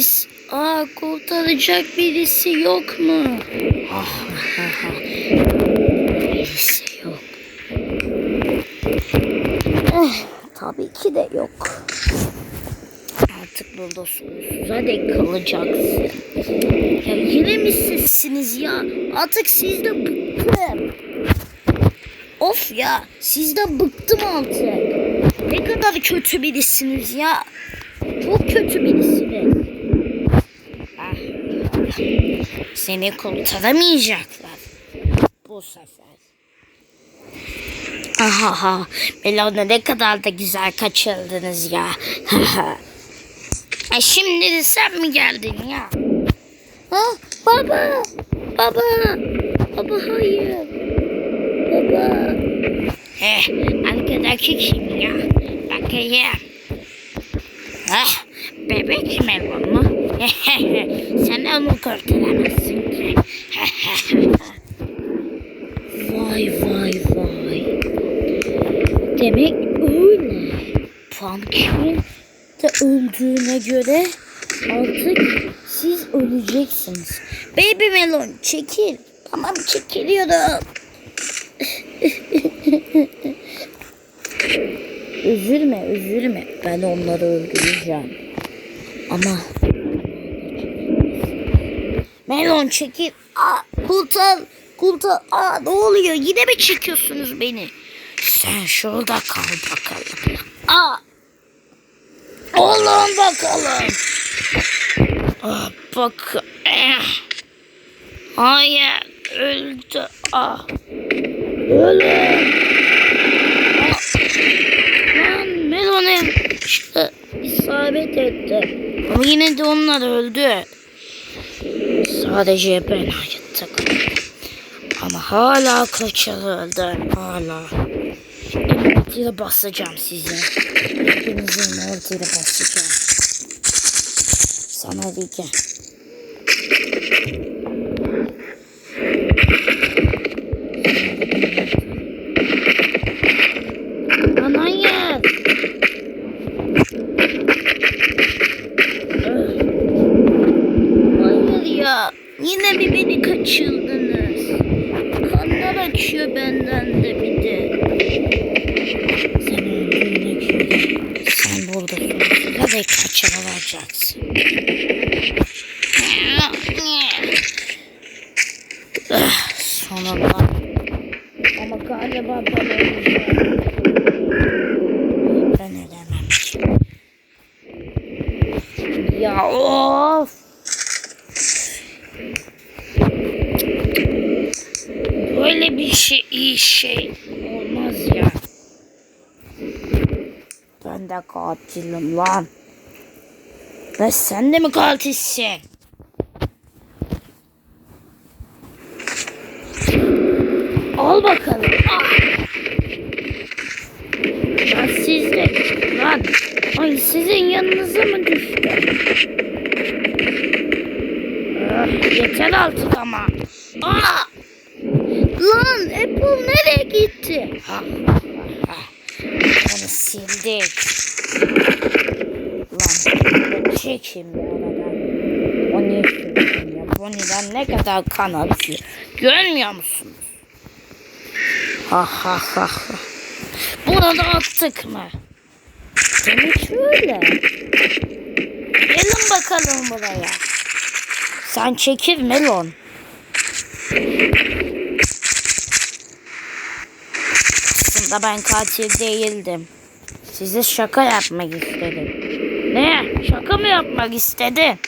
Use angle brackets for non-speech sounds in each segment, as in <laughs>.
Birisi, aa kurtaracak birisi yok mu? Ah. Birisi yok. Eh, tabii ki de yok. Artık burada sonsuza dek kalacaksın. Ya yine mi sizsiniz ya? Artık sizde bıktım. Of ya sizden bıktım artık. Ne kadar kötü birisiniz ya. Çok kötü birisiniz. Seni kurtaramayacaklar. Bu sefer. Ahaha. Melona ne kadar da güzel kaçırdınız ya. <laughs> e şimdi de sen mi geldin ya? Ha, baba. Baba. Baba hayır. Baba. Eh, arkadaki kim ya? Bakayım. Ah, bebek melon mu? <laughs> Sen onu kurtaramazsın <laughs> vay vay vay. Demek öyle. Pumpkin de öldüğüne göre artık siz öleceksiniz. Baby melon çekil. Tamam çekiliyorum. <laughs> üzülme üzülme. Ben onları öldüreceğim. Ama Melon çekil. Aa, kurtar. Kurtar. Aa, ne oluyor? Yine mi çekiyorsunuz beni? Sen şurada kal bakalım. Aa. Olun bakalım. Aa, bak. Eh. Hayır. Öldü. Ah. Ölüm. Lan Melon'e işte isabet etti. Ama yine de onlar öldü. Sadece ben kaldım. Ama hala kaçırıldı. Hala. Emniyetiyle basacağım sizi. Hepinizin emniyetiyle basacağım. Sana diyeceğim. Ah, Sonunda. Ama galiba ben öleceğim. Ben ölemem. Ya of. Böyle bir şey iyi şey olmaz ya. Ben de katilim lan. Ve sen de mi katilsin? Al bakalım. Ah. Ya siz de lan. Ay sizin yanınıza mı düştü? Ah, yeter artık ama. Aa! Lan Apple nereye gitti? Ha, ha, ha. Onu sildik. Bir aradan. O niye sildin ya? Bonnie'den ne kadar kan akıyor. Görmüyor musunuz? Ha ha ha ha. Bunu da attık mı? Demek öyle. Gelin bakalım buraya. Sen çekil Melon. Aslında ben katil değildim. Size şaka yapmak istedim. Ne? Şaka mı yapmak istedin?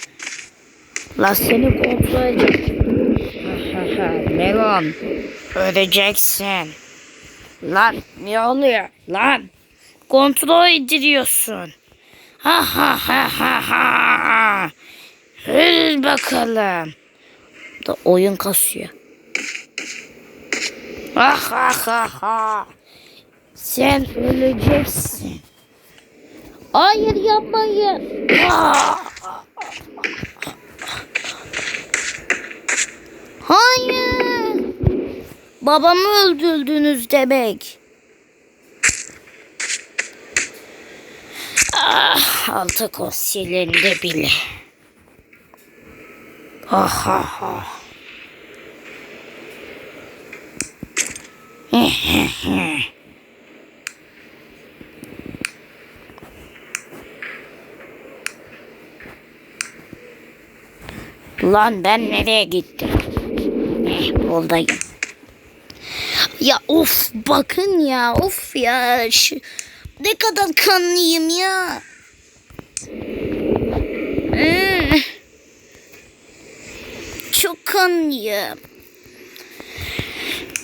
La seni kontrol edeceğim. <laughs> Melon. Öleceksin. Lan ne oluyor? Lan. Kontrol ediliyorsun. Ha ha ha ha ha. Öl bakalım. Da oyun kasıyor. Ah ah ah ah. Sen öleceksin. Hayır yapmayın. Ah. Hayır. Babamı öldürdünüz demek. Ah, altı kos silindi bile. Ha ha ha. Lan ben nereye gittim? Eh, buradayım. Ya of bakın ya of ya. Şu, ne kadar kanlıyım ya. Hmm. Çok kanlıyım.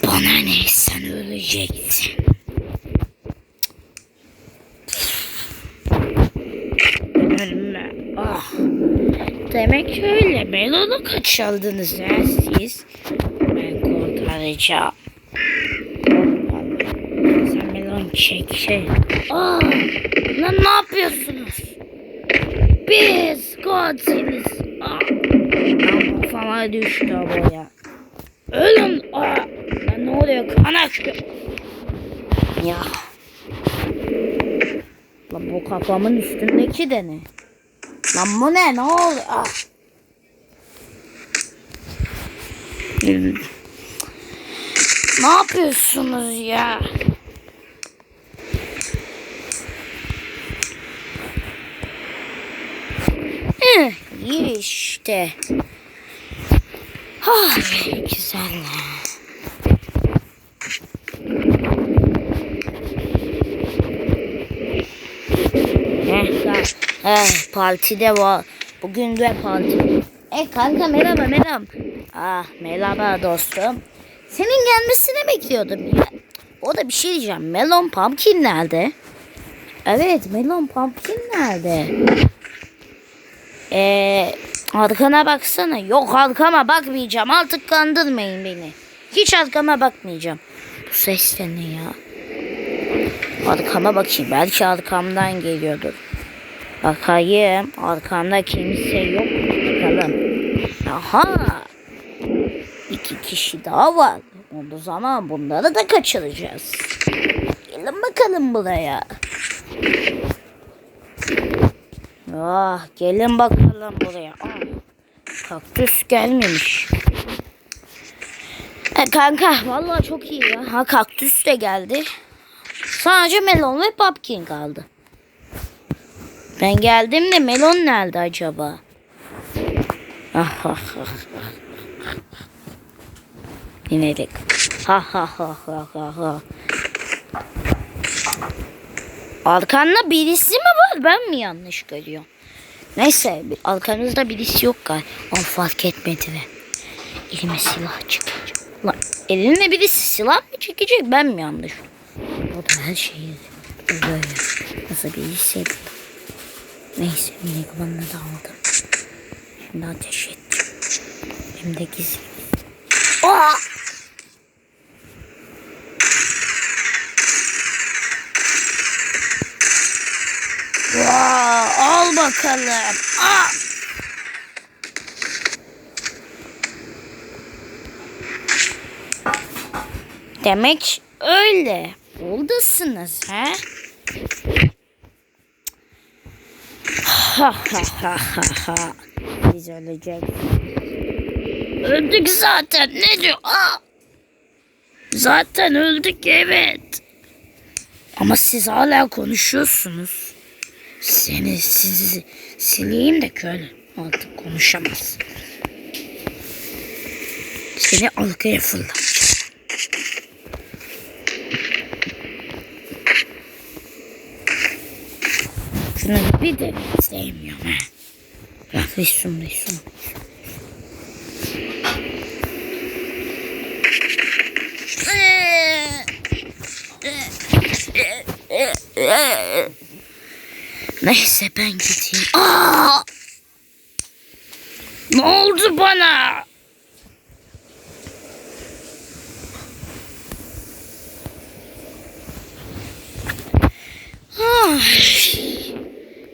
Bana ne sen öleceksin. Ölme. Ah. Demek öyle. Melonu kaçaldınız ya siz. Ben kurtaracağım. Sen melon çek şey. Aa, lan ne yapıyorsunuz? Biz katiliz. Aa, lan kafama düştü bu ya. Ölün. Aa, lan ne oluyor? Kan. Ya. Lan bu kafamın üstündeki de ne? Lan bu ne? Ne oluyor? Ah. Hmm. Ne yapıyorsunuz ya? Hı, iyi işte. Ah, güzel. Eh, partide var. Bugün de parti. E kanka merhaba merhaba. Ah merhaba dostum. Senin gelmesini bekliyordum ya. O da bir şey diyeceğim. Melon Pumpkin nerede? Evet Melon Pumpkin nerede? Eee arkana baksana. Yok arkama bakmayacağım. Artık kandırmayın beni. Hiç arkama bakmayacağım. Bu ses de ne ya? Arkama bakayım. Belki arkamdan geliyordur. Bakayım. Arkamda kimse yok. Bakalım. Aha. İki kişi daha var. O zaman bunları da kaçıracağız. Gelin bakalım buraya. Ah, gelin bakalım buraya. Ah, kaktüs gelmemiş. E, kanka vallahi çok iyi ya. Ha kaktüs de geldi. Sadece melon ve pumpkin kaldı. Ben geldim de melon nerede acaba? Ah ah ah. İnelik. Ha ha ha ha ha ha. Arkanda birisi mi var? Ben mi yanlış görüyorum? Neyse arkanızda birisi yok galiba. Onu fark etmediler. Elime silah çıkacak. Lan eline birisi silah mı çekecek? Ben mi yanlış? O da her şeyi böyle. Nasıl bir hissediyorum. Neyse minik bana da aldım. Şimdi ateş ettim. Hem de gizli. Aa! Vaa, al bakalım. Aa! Demek öyle. Buradasınız ha? Ha ha ha ha ha. Biz öleceğiz. Öldük zaten. Ne diyor? Aa! Zaten öldük evet. Ama siz hala konuşuyorsunuz. Seni sizi sileyim de köle. Artık konuşamaz. Seni arkaya fırlatacağım. Şunu bir de sevmiyorum ha. Ya Resul Resul. Neyse ben gideyim. Aa! Ne oldu bana?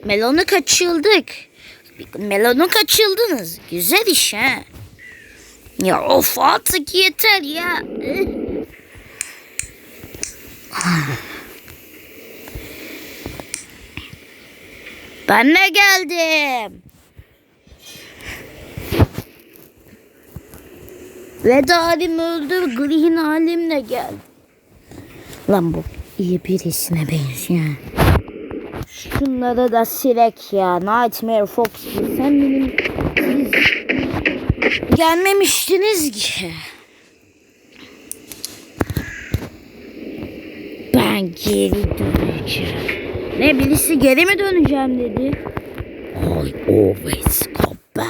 Melonu kaçıldık. Melonu kaçıldınız. Güzel iş ha. Ya of artık yeter ya. Ben de geldim. Red halimi öldür, green halimle gel. Lan bu iyi birisine benziyor. Şunları da silek ya. Nightmare Fox sen benim gelmemiştiniz ki. Ben geri döneceğim. Ne birisi geri mi döneceğim dedi. I always come back.